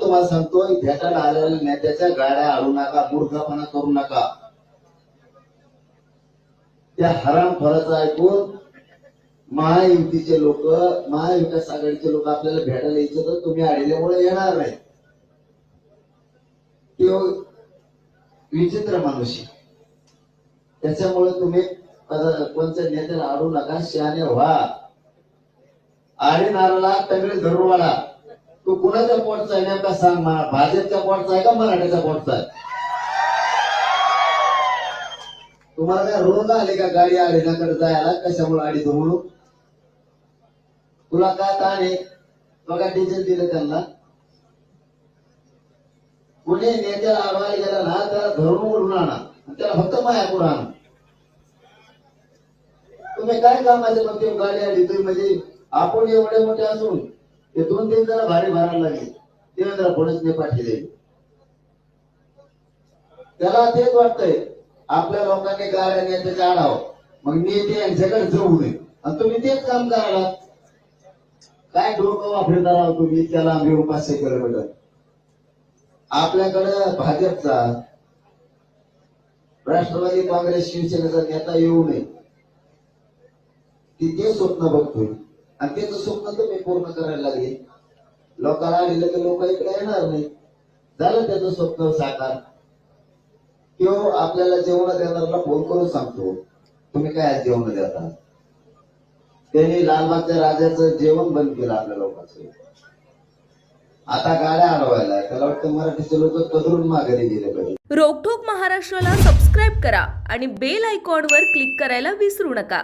तुम्हाला सांगतो भेटायला आलेल्या नेत्याच्या गाड्या आणू नका मूर्खपणा करू नका. त्या हराम फळाचं ऐकून महायुतीचे लोक महाविकास आघाडीचे लोक आपल्याला भेटायला यायचे तर तुम्ही आलेल्यामुळे येणार नाही. तो विचित्र माणूस त्याच्यामुळे तुम्ही कोणत्या नेत्याला आडू नका शहाणे व्हा. आडे नाराला तमिळ धरून वाढा. तू कुणाच्या पोटचा आहे नेमका सांग मला? भाजपच्या पोटचा आहे का मराठ्याच्या पोटचा आहे? तुम्हाला काय रोज आले का गाडी आडीनाकडे जायला? कशामुळे आडी म्हणून तुला काय ताण आहे? बघा डिझेल दिलं त्यांना. कुठे नेत्याला अडवायला गेला ना त्याला धरून उडून आणा. त्याला फक्त माया पुढे आणा. तुम्ही काय कामाचे मग ते गाडी आली तुम्ही म्हणजे आपण एवढे मोठे असून ते दोन तीन जरा भारी भरायला लागले. ते जरा पुढेच नाही पाठीले. त्याला तेच वाटतंय आपल्या लोकांनी गाड्या नेते आडावं मग नेते यांच्याकडे जाऊ नये. आणि तुम्ही तेच काम करायला. काय डोकं वापरता राव तुम्ही त्याला आम्ही पाचशे किलोमीटर आपल्याकडे भाजपचा राष्ट्रवादी काँग्रेस शिवसेनेचा नेता येऊ नये. ती ते स्वप्न बघतोय. आणि त्याचं स्वप्न तुम्ही पूर्ण करायला लागले. लोकांना आलेलं की लोक इकडे येणार नाही. झालं त्याचं स्वप्न साकार. किंवा आपल्याला जेवण देणाऱ्याला फोन करून सांगतो. तुम्ही काय आज जेवण देता? त्यांनी लालबागच्या राजाचं जेवण बंद केलं आपल्या लोकांचं. आता गाड्या अडवायला त्याला वाटतं मराठीचे लोक कदरून माघारी गेले पाहिजे. रोकठोक महाराष्ट्राला सबस्क्राईब करा आणि बेल आयकॉनवर क्लिक करायला विसरू नका.